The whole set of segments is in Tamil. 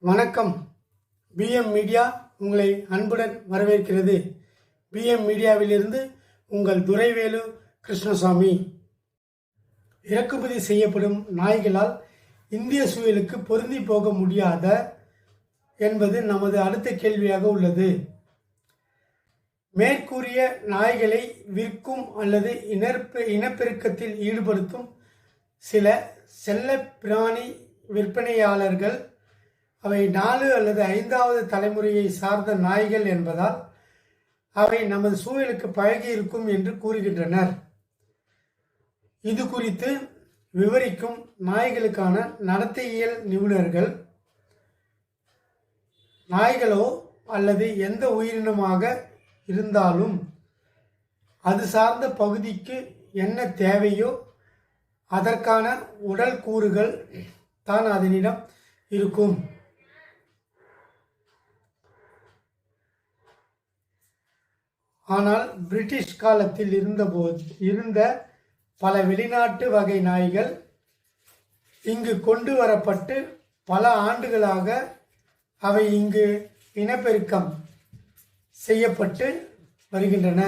வணக்கம். பிஎம் மீடியா உங்களை அன்புடன் வரவேற்கிறது. பிஎம் மீடியாவிலிருந்து உங்கள் துரைவேலு கிருஷ்ணசாமி. இறக்குமதி செய்யப்படும் நாய்களால் இந்திய சூழலுக்கு பொருந்தி போக முடியாத என்பது நமது அடுத்த கேள்வியாக உள்ளது. மேற்கூறிய நாய்களை விற்கும் அல்லது இனப்பெ இனப்பெருக்கத்தில் ஈடுபடுத்தும் சில செல்லப்பிராணி விற்பனையாளர்கள் அவை நாலு அல்லது ஐந்தாவது தலைமுறையை சார்ந்த நாய்கள் என்பதால் அவை நமது சூழலுக்கு பழகி இருக்கும் என்று கூறுகின்றனர். இது குறித்து விவரிக்கும் நாய்களுக்கான நடத்தையியல் நிபுணர்கள் நாய்களோ அல்லது எந்த உயிரினமாக இருந்தாலும் அது சார்ந்த பகுதிக்கு என்ன தேவையோ அதற்கான உடல் கூறுகள் தான் அதனிடம் இருக்கும். ஆனால் பிரிட்டிஷ் காலத்தில் இருந்தபோது இருந்த பல வெளிநாட்டு வகை நாய்கள் இங்கு கொண்டு வரப்பட்டு பல ஆண்டுகளாக அவை இங்கு இனப்பெருக்கம் செய்யப்பட்டு வருகின்றன.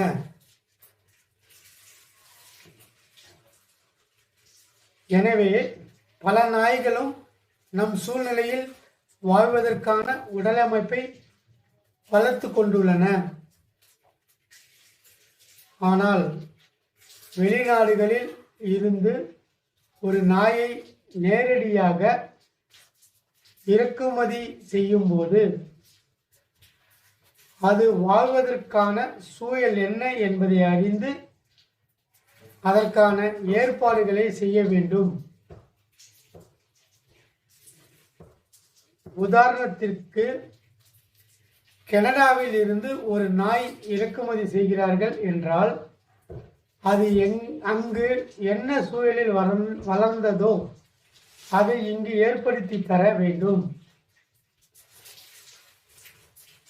எனவே பல நாய்களும் நம் சூழ்நிலையில் வாழ்வதற்கான உடலமைப்பை வளர்த்து கொண்டுள்ளன. ஆனால் வெளிநாடுகளில் இருந்து ஒரு நாயை நேரடியாக இறக்குமதி செய்யும்போது அது வாழ்வதற்கான சூழல் என்ன என்பதை அறிந்து அதற்கான ஏற்பாடுகளை செய்ய வேண்டும். உதாரணத்திற்கு கனடாவில் இருந்து ஒரு நாய் இறக்குமதி செய்கிறார்கள் என்றால் அது எங் அங்கு என்ன சூழலில் வளர் வளர்ந்ததோ அதை இங்கு ஏற்படுத்தி தர வேண்டும்.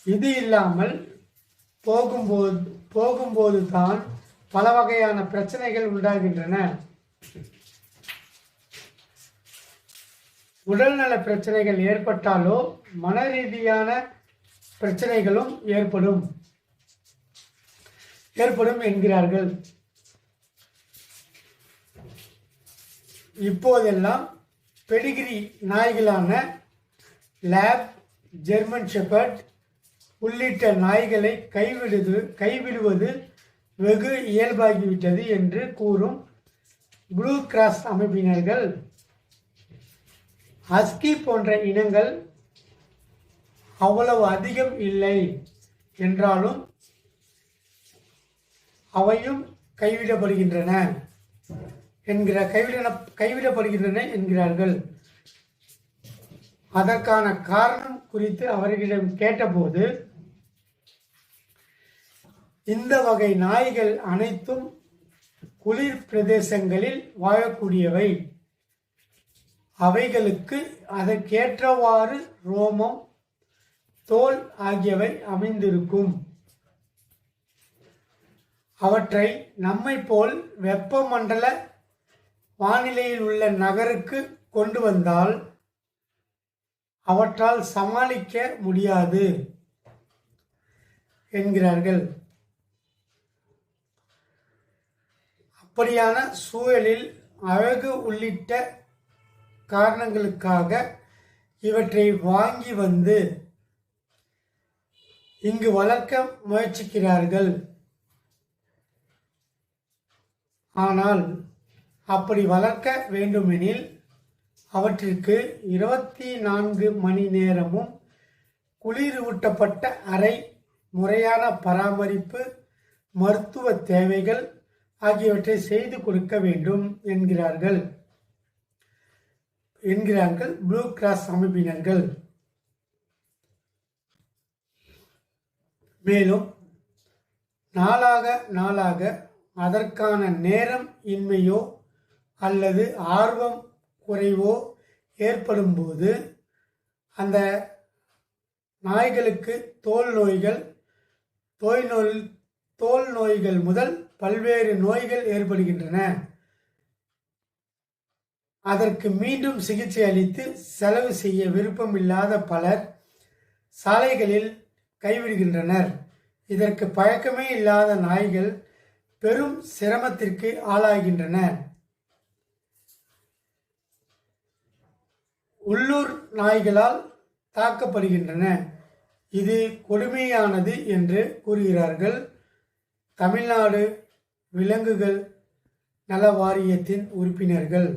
இது இல்லாமல் போகும்போது போகும்போது தான் பல வகையான பிரச்சனைகள் உண்டாகின்றன. உடல்நல பிரச்சனைகள் ஏற்பட்டாலோ மன ரீதியான பிரச்சனைகளும் ஏற்படும். ஏற்படும் என்கிறார்கள். இப்போதெல்லாம் பெடிகிரி நாய்களான லேப் ஜெர்மன் ஷெப்பர்ட் உள்ளிட்ட நாய்களை கைவிடுது கைவிடுவது வெகு இயல்பாகிவிட்டது என்று கூறும் ப்ளூ கிராஸ் அமைப்பினர்கள். ஹஸ்கி போன்ற இனங்கள் அவ்வளவு அதிகம் இல்லை என்றாலும் அவையும் கைவிடப்படுகின்றன என்கிற கைவிட கைவிடப்படுகின்றன என்கிறார்கள். அதற்கான காரணம் குறித்து அவர்களிடம் கேட்டபோது இந்த வகை நாய்கள் அனைத்தும் குளிர் பிரதேசங்களில் வாழக்கூடியவை. அவைகளுக்கு அதற்கேற்றவாறு ரோமம் தோல் ஆகியவை அமைந்திருக்கும். அவற்றை நம்மை போல் வெப்பமண்டல வானிலையில் உள்ள நகருக்கு கொண்டு வந்தால் அவற்றால் சமாளிக்க முடியாது என்கிறார்கள். அப்படியான சூழலில் அழகு உள்ளிட்ட காரணங்களுக்காக இவற்றை வாங்கி வந்து இங்கு வளர்க்க முயற்சிக்கிறார்கள். ஆனால் அப்படி வளர்க்க வேண்டுமெனில் அவற்றிற்கு இருபத்தி நான்கு மணி நேரமும் குளிரூட்டப்பட்ட அறை முறையான பராமரிப்பு மருத்துவ தேவைகள் ஆகியவற்றை செய்து கொடுக்க வேண்டும் என்கிறார்கள். என்கிறார்கள் ப்ளூ கிராஸ் அமைப்பினர்கள். மேலும் நாளாக நாளாக அதற்கான நேரம் இன்மையோ அல்லது ஆர்வம் குறைவோ ஏற்படும்போது அந்த நாய்களுக்கு தோல் நோய்கள் தோய் நோய் தோல் நோய்கள் முதல் பல்வேறு நோய்கள் ஏற்படுகின்றன. அதற்கு மீண்டும் சிகிச்சை அளித்து செலவு செய்ய விருப்பமில்லாத பலர் சாலைகளில் கைவிடுகின்றனர். இதற்கு பழக்கமே இல்லாத நாய்கள் பெரும் சிரமத்திற்கு ஆளாகின்றன உள்ளூர் நாய்களால் தாக்கப்படுகின்றன. இது கொடுமையானது என்று கூறுகிறார்கள். தமிழ்நாடு விலங்குகள் நல வாரியத்தின் உறுப்பினர்கள்.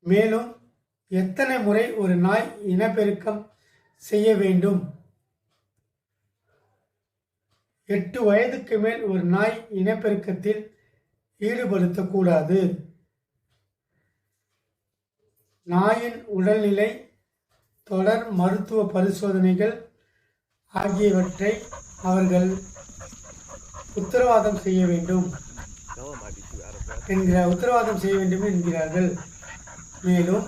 மேலும் எத்தனை முறை ஒரு நாய் இனப்பெருக்கம் செய்ய வேண்டும்? எட்டு வயதுக்கு மேல் ஒரு நாய் இனப்பெருக்கத்தில் ஈடுபடுத்தக்கூடாது. நாயின் உடல்நிலை தொடர் மருத்துவ பரிசோதனைகள் ஆகியவற்றை அவர்கள் உத்தரவாதம் செய்ய வேண்டும் என்கிற உத்தரவாதம் செய்ய வேண்டும் என்கிறார்கள். மேலும்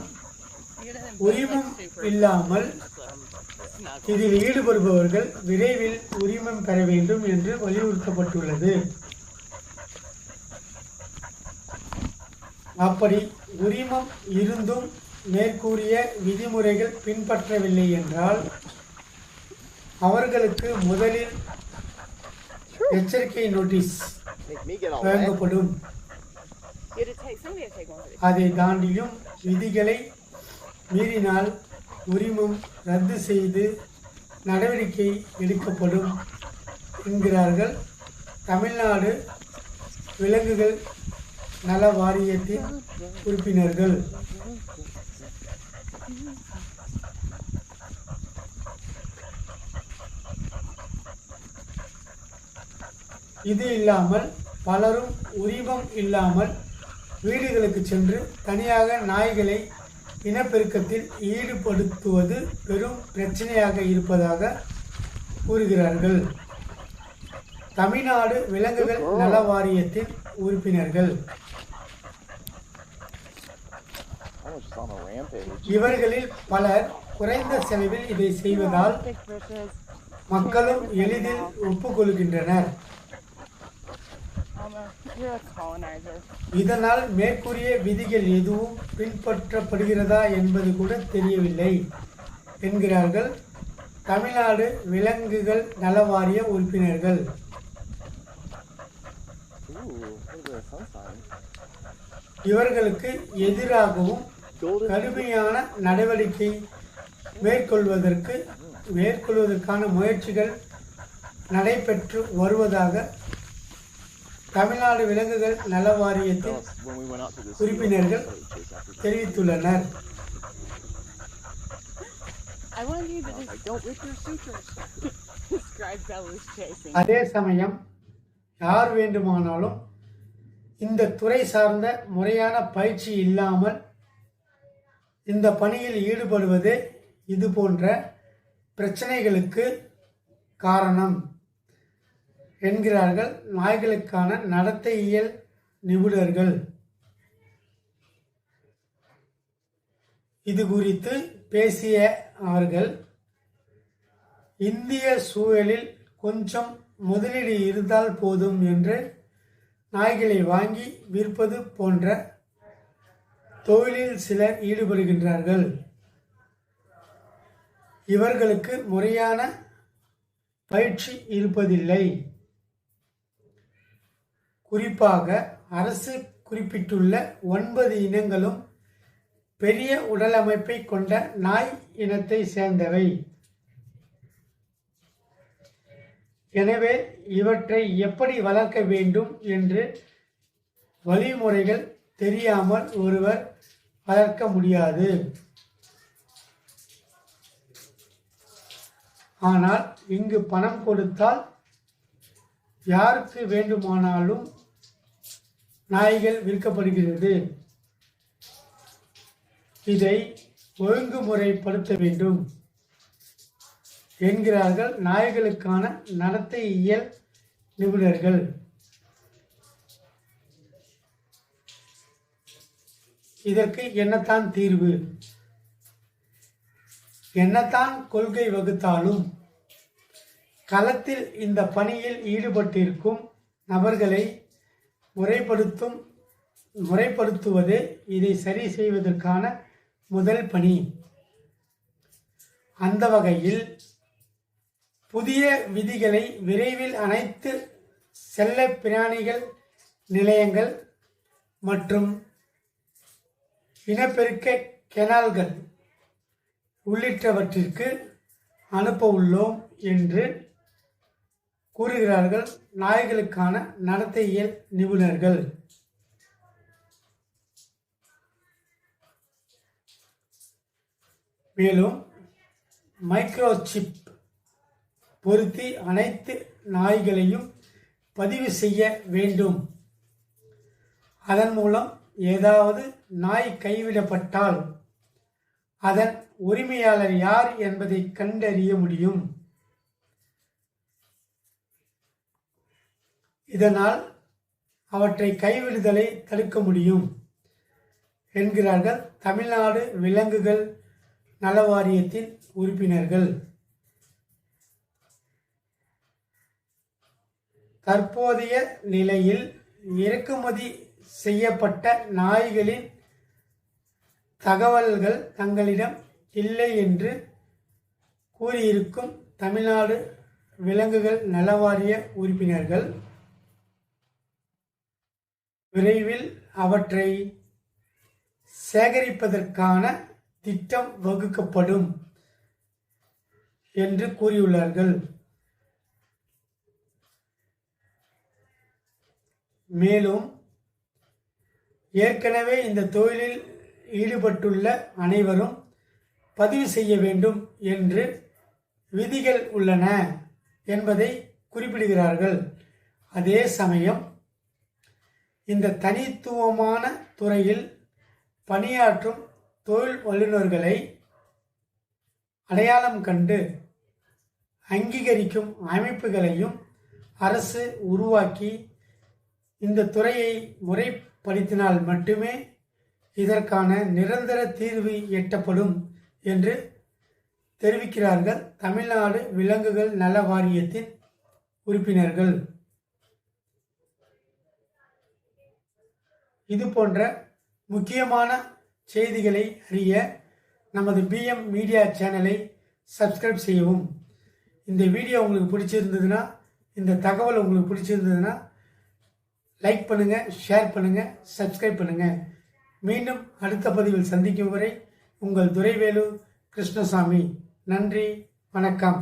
உரிமம் இல்லாமல் இதில் ஈடுபடுபவர்கள் விரைவில் உரிமம் பெற வேண்டும் என்று வலியுறுத்தப்பட்டுள்ளது அப்படி உரிமம் இருந்தும் மேற்கூறிய விதிமுறைகள் பின்பற்றவில்லை என்றால் அவர்களுக்கு முதலில் எச்சரிக்கை நோட்டீஸ். வழங்கப்படும். அதை தாண்டியும் விதிகளை மீறினால் உரிமம் ரத்து செய்து நடவடிக்கை எடுக்கப்படும் என்கிறார்கள். தமிழ்நாடு விலங்குகள் நல வாரியத்தின் உறுப்பினர்கள். இது இல்லாமல் பலரும் உரிமம் இல்லாமல் வீடுகளுக்கு சென்று தனியாக நாய்களை இனப்பெருக்கத்தில் ஈடுபடுத்துவது பெரும் பிரச்சனையாக இருப்பதாக கூறுகிறார்கள். தமிழ்நாடு விலங்குகள் நல வாரியத்தின் உறுப்பினர்கள். இவர்களில் பலர் குறைந்த செலவில் இதை செய்வதால் மக்களும் எளிதில் ஒப்புக்கொள்கின்றனர். இதனால் மேற்கூறிய விதிகள் எதுவும் பின்பற்றப்படுகிறதா என்பது கூட தெரியவில்லை என்கிறார்கள். தமிழ்நாடு விலங்குகள் நல வாரிய உறுப்பினர்கள். இவர்களுக்கு எதிராகவும் கடுமையான நடவடிக்கை மேற்கொள்வதற்கு மேற்கொள்வதற்கான முயற்சிகள் நடைபெற்று வருவதாக தமிழ்நாடு விலங்குகள் நல வாரியத்தின் உறுப்பினர்கள் தெரிவித்துள்ளனர். அதே சமயம் யார் வேண்டுமானாலும் இந்த துறை சார்ந்த முறையான பயிற்சி இல்லாமல் இந்த பணியில் ஈடுபடுவதே இது போன்ற பிரச்சனைகளுக்கு காரணம். என்கிறார்கள் நாய்களுக்கான நடத்தையியல் நிபுணர்கள். இது குறித்து பேசிய அவர்கள் இந்திய சூழலில் கொஞ்சம் முதலீடு இருந்தால் போதும் என்று நாய்களை வாங்கி விற்பது போன்ற தொழிலில் சிலர் ஈடுபடுகின்றார்கள். இவர்களுக்கு முறையான பயிற்சி இருப்பதில்லை. குறிப்பாக அரசு குறிப்பிட்டுள்ள ஒன்பது இனங்களும் பெரிய உடலமைப்பை கொண்ட நாய் இனத்தை சேர்ந்தவை. எனவே இவற்றை எப்படி வளர்க்க வேண்டும் என்று வழிமுறைகள் தெரியாமல் ஒருவர் வளர்க்க முடியாது. ஆனால் இங்கு பணம் கொடுத்தால் யாருக்கு வேண்டுமானாலும் நாய்கள் விற்கப்படுகிறது. இதை ஒழுங்குமுறைப்படுத்த வேண்டும். என்கிறார்கள் நாய்களுக்கான நடத்தை இயல் நிபுணர்கள். இதற்கு என்னத்தான் தீர்வு? என்னத்தான் கொள்கை வகுத்தாலும் களத்தில் இந்த பணியில் ஈடுபட்டிருக்கும் நபர்களை முறைப்படுத்தும் முறைப்படுத்துவதே இதை சரி செய்வதற்கான முதல் பணி. அந்த வகையில் புதிய விதிகளை விரைவில் அனைத்து செல்ல பிராணிகள் நிலையங்கள் மற்றும் இனப்பெருக்க கெனால்கள் உள்ளிட்டவற்றிற்கு அனுப்ப உள்ளோம் என்று கூறுகிறார்கள் நாய்களுக்கான நடத்தையியல் நிபுணர்கள். மேலும் மைக்ரோசிப் பொருத்தி அனைத்து நாய்களையும் பதிவு செய்ய வேண்டும். அதன் மூலம் ஏதாவது நாய் கைவிடப்பட்டால் அதன் உரிமையாளர் யார் என்பதை கண்டறிய முடியும். இதனால் அவற்றை கைவிடுதலை தடுக்க முடியும் என்கிறார்கள் தமிழ்நாடு விலங்குகள் நல வாரியத்தின் உறுப்பினர்கள். தற்போதைய நிலையில் இறக்குமதி செய்யப்பட்ட நாய்களின் தகவல்கள் தங்களிடம் இல்லை என்று கூறியிருக்கும் தமிழ்நாடு விலங்குகள் நலவாரிய உறுப்பினர்கள் விரைவில் அவற்றை சேகரிப்பதற்கான திட்டம் வகுக்கப்படும் என்று கூறியுள்ளார்கள். மேலும் ஏற்கனவே இந்த தொழிலில் ஈடுபட்டுள்ள அனைவரும் பதிவு செய்ய வேண்டும் என்று விதிகள் உள்ளன என்பதை குறிப்பிடுகிறார்கள். அதே சமயம் இந்த தனித்துவமான துறையில் பணியாற்றும் தொழில் வல்லுநர்களை அடையாளம் கண்டு அங்கீகரிக்கும் அமைப்புகளையும் அரசு உருவாக்கி இந்த துறையை முறைப்படுத்தினால் மட்டுமே இதற்கான நிரந்தர தீர்வு எட்டப்படும் என்று தெரிவிக்கிறார்கள் தமிழ்நாடு விலங்குகள் நல வாரியத்தின் உறுப்பினர்கள். இது போன்ற முக்கியமான செய்திகளை அறிய நமது பிஎம் மீடியா சேனலை சப்ஸ்கிரைப் செய்யவும். இந்த வீடியோ உங்களுக்கு பிடிச்சிருந்ததுன்னா இந்த தகவல் உங்களுக்கு பிடிச்சிருந்ததுன்னா லைக் பண்ணுங்கள் ஷேர் பண்ணுங்கள் சப்ஸ்கிரைப் பண்ணுங்கள் மீண்டும் அடுத்த பதிவில் சந்திக்கும் வரை உங்கள் துரைவேலு கிருஷ்ணசாமி. நன்றி வணக்கம்.